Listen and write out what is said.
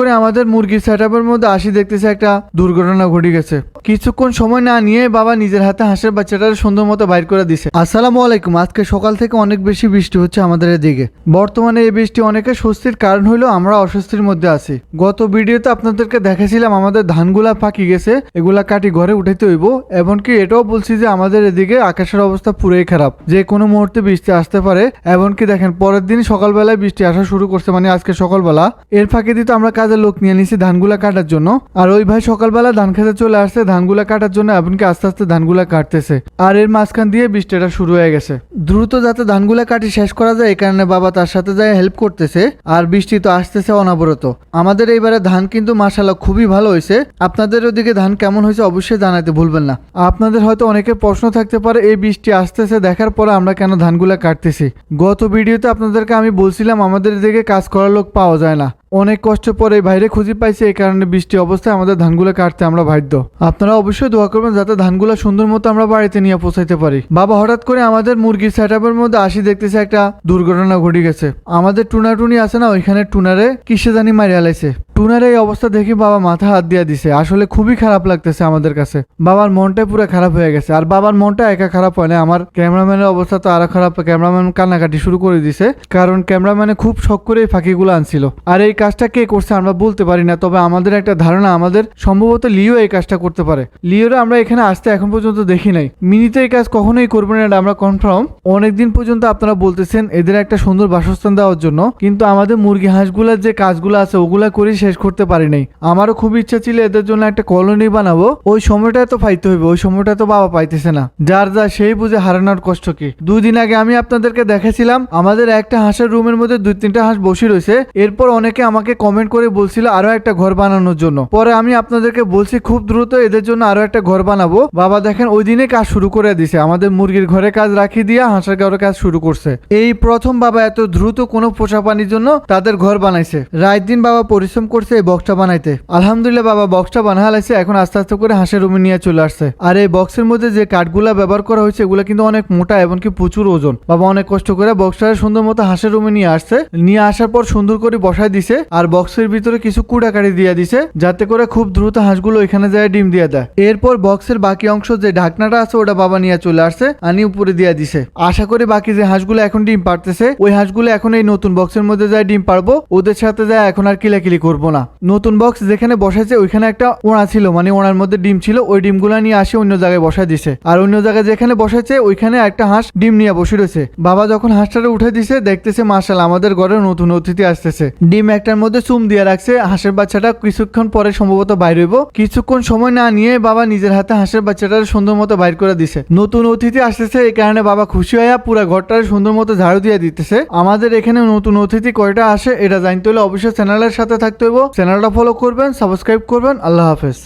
করে আমাদের মুরগির সেট মধ্যে আসি দেখতেছে একটা দুর্ঘটনা ঘটে গেছে। কিছুক্ষণ সময় না নিয়ে বাবা নিজের হাতে হাঁসের বাচ্চাটা সুন্দর মতো বাইর করে দিছে। আসসালামু আলাইকুম, আজকে সকাল থেকে অনেক বেশি বৃষ্টি হচ্ছে আমাদের এদিকে। বর্তমানে এই বৃষ্টি অনেকের স্বস্তির কারণ হলো আমরা অস্বস্তির মধ্যে আছি। গত ভিডিওতে আপনাদেরকে দেখেছিলাম আমাদের ধানগুলা পাকি গেছে, এগুলা কাটি ঘরে উঠাইতে হইব, এমনকি এটাও বলছি যে আমাদের এদিকে আকাশের অবস্থা পুরোই খারাপ। যে কোনো মুহূর্তে বৃষ্টি আসতে পারে, এমনকি দেখেন পরের দিন সকালবেলায় বৃষ্টি আসা শুরু করছে মানে আজকে সকালবেলা। এর ফাঁকে দিতে আমরা কাজের লোক নিয়ে নিছি ধানগুলা কাটার জন্য। আর ওই ভাই সকালবেলা ধান খেতে চলে আসছে, ধানগুলা কাটার জন্য এমনকি আস্তে আস্তে ধানগুলা কাটতেছে। আর এর মাঝখান দিয়ে বৃষ্টিটা শুরু হয়ে গেছে। দ্রুত যাতে ধানগুলা কাটি শেষ করা যায়, এই কারণে বাবা তার সাথে যায় হেল্প করতেছে। আর বৃষ্টি তো আসতেছে অনাবরত। আমাদের এইবারে ধান কিন্তু মাসাল্লাহ খুবই ভালো হয়েছে। আপনাদের ওদিকে ধান কেমন হয়েছে অবশ্যই জানাতে ভুলবেন না। আপনাদের হয়তো অনেকের প্রশ্ন থাকতে পারে, এই বৃষ্টি আসতেছে, দেখার পরে আমরা কেন ধানগুলা কাটতেছি? গত ভিডিওতে আপনাদেরকে আমি বলছিলাম, আমাদের এদিকে কাজ করার লোক পাওয়া যায় না। অনেক কষ্ট পরে বাইরে খুঁজে পাইছে এই কারণে বৃষ্টি অবস্থায় আমাদের ধানগুলো কাটতে আমরা বাধ্য। আপনারা অবশ্যই দোয়া করবেন যাতে ধানগুলো সুন্দর মতো আমরা বাড়িতে নিয়ে পৌঁছাইতে পারি। বাবা হঠাৎ করে আমাদের মুরগির সেট মধ্যে আসি দেখতেছে একটা দুর্ঘটনা ঘটে গেছে। আমাদের টুনা টুনি আছে না, ওইখানে টুনারে কিসে জানি মারিয়া লাইছে। টুনার এই অবস্থা দেখে বাবা মাথা হাত দিয়ে দিছে। আসলে খুবই খারাপ লাগতেছে আমাদের কাছে। বাবার মনটাই পুরো খারাপ হয়ে গেছে। আর বাবার মনটা একা খারাপ হয় না। আমার ক্যামেরাম্যানের অবস্থা তো আরও খারাপ। ক্যামেরাম্যান কান্নাকাটি শুরু করে দিছে। কারণ ক্যামেরাম্যানে খুব শখ করে এই ফাঁকিগুলো আনছিল। আর এই কাজটা কে করছে আমরা বলতে পারি না। তবে আমাদের একটা ধারণা, আমাদের সম্ভবত লিও এই কাজটা করতে পারে। লিওরা আমরা এখানে আসতে এখন পর্যন্ত দেখি নাই। মিনিতে এই কাজ কখনোই করবে না আমরা কনফার্ম অনেকদিন পর্যন্ত আপনারা বলতেছেন, এদের একটা সুন্দর বাসস্থান দেওয়ার জন্য। কিন্তু আমাদের মুরগি হাঁসগুলার যে কাজগুলো আছে, ওগুলা করে শেষ করতে পারি নাই। আমারও খুব ইচ্ছা ছিল এদের জন্য একটা কলোনি বানাবো। ওই সময়টা তো পাইতে হইবে, ওই সময়টা তো বাবা পাইতেছে না। যার যা সেই বুঝে হারানোর কষ্ট কি? দুই দিন আগে আমি আপনাদেরকে দেখেছিলাম, আমাদের একটা হাঁসের রুমের মধ্যে দুই তিনটা হাঁস বসে রয়েছে। এরপর অনেকে আমাকে কমেন্ট করে বলছিল আরও একটা ঘর বানানোর জন্য। পরে আমি আপনাদেরকে বলছি, খুব দ্রুত এদের জন্য আরও একটা ঘর বানাবো। বাবা দেখেন, ওই দিনে কাজ শুরু করে দিছে। আমাদের মুরগির ঘরে কাজ রাখি দিয়া হাঁসের ঘরে কাজ শুরু করছে। এই প্রথম বাবা এত দ্রুত কোনো পোষা পানির জন্য তাদের ঘর বানাইছে। রাত দিন বাবা পরিশ্রম করছে এই বক্সটা বানাইতে। আলহামদুলিল্লাহ বাবা বক্সটা বানা হালাইছে এখন আস্তে আস্তে করে হাঁসের রুমে নিয়ে চলে আসছে। আর এই বক্সের মধ্যে যে কাঠগুলা ব্যবহার করা হয়েছে, এগুলো কিন্তু অনেক মোটা এমনকি প্রচুর ওজন। বাবা, অনেক কষ্ট করে বক্সটা সুন্দর মতো হাঁসের রুমে নিয়ে আসছে। নিয়ে আসার পর সুন্দর করে বসায় দিছে, আর বক্সের ভিতরে কিছু কুড়াকাড়ি দিয়ে দিছে, যাতে করে খুব দ্রুত হাঁসগুলো এখানে যায় ডিম দিয়ে দেয়। এরপর বক্সের বাকি অংশ যে ঢাকনাটা আছে, ওটা বাবা নিয়ে চলে আসছে আনি উপরে দিয়ে দিছে। আশা করি বাকি যে হাঁসগুলো এখন ডিম পারতেছে ওই হাঁসগুলো এখন এই নতুন বক্সের মধ্যে যায় ডিম পারব ওদের সাথে যায় এখন আর কিলাকিলি করব না। নতুন বক্স যেখানে বসাইছে, ওইখানে একটা ওড়া ছিল মানে ওড়ার মধ্যে ডিম ছিল, ওই ডিমগুলো নিয়ে আসে অন্য জায়গায় বসায় দিছে। আর অন্য জায়গায় যেখানে বসাইছে, ওইখানে একটা হাঁস ডিম নিয়ে বসে রয়েছে। বাবা যখন হাঁসটারে উঠে দিছে, দেখতেছে মার্শাল আমাদের ঘরে নতুন অতিথি আসতেছে। ডিম একটার মধ্যে চুম দিয়ে রাখছে, হাঁসের বাচ্চাটা কিছুক্ষণ পরে সম্ভবত বাইর হইব। কিছুক্ষণ সময় না নিয়ে বাবা নিজের হাতে হাঁসের বাচ্চাটা সুন্দর মতো বাইর করে দিছে। নতুন অতিথি আসতেছে, এই কারণে বাবা খুশি হইয়া পুরো ঘরটার সুন্দর মতো ঝাড়ু দিয়ে দিতেছে। আমাদের এখানে নতুন অতিথি কয়টা আসে, এটা জানতে হলে অবশ্যই চ্যানেলের সাথে থাকতে হইব চ্যানেলটা ফলো করবেন সাবস্ক্রাইব করবেন। আল্লাহ হাফেজ।